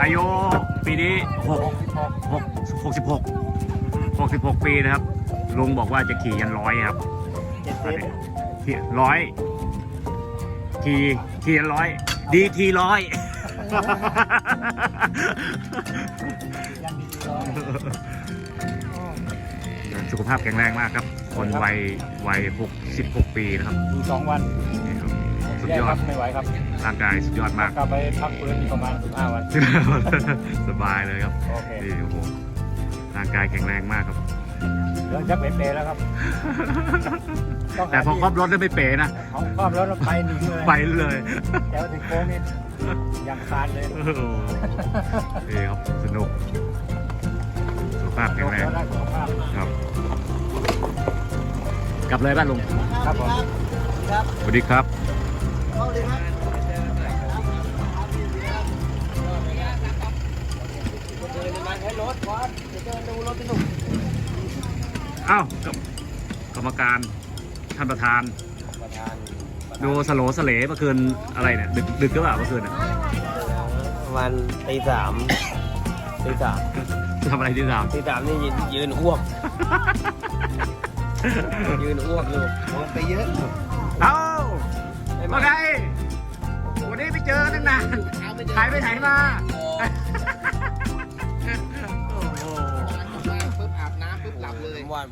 อายุปีนี้หกหกหกสิบหกหกสิบหกปีนะครับ ลุงบอกว่าจะขี่ยันร้อยครับขี่ร้อยขี่ขี่ยันร้อย ดีทีร้อยสุขภาพแข็งแรงมากครับ คนวัยวัยหกสิบหกปีนะครับดูสองวัน ดแย่ยอครัดบไม่ไหวครับร่างกายสุดยอดมากกลับไปพักฟื้นอีกประมาณสิบห้าวันสบายเลยครับโอเคนี่โอ้โหร่างกายแข็งแรงมากครับเรื่องจะเป๋ๆแล้วครับงแต่พอหาครอบรถแล้วไม่เป๋นะของครอบแล้วเราไปหนีเลยไปเลยแต่ว่าถึงโค้งนี่ยังคานเลยโอ้โหนี่ครับสนุกสุขภาพแข็งแรงแล้วได้สุขภาพครับกลับเลยบ้านลุงครับผมสวัสดีครับ อ้าวกรรมกรรมการท่านประธาน ดูสโลสเลเมื่อคืนอะไรเนี่ยดึกดึกก็เปล่าเมื่อคืนน่ะประมาณตีสามตีสามทำอะไรที่สามตีสามนี่ยืนยืนอ้วก ยืนอ้วกอยู่โดนไปเยอะเอ้า เมื่อไงวันนี้ไปเจอตั้งนานหายไปไหนมาโอ้โห ปุ๊บอาบน้ำปุ๊บหลับเลย วัน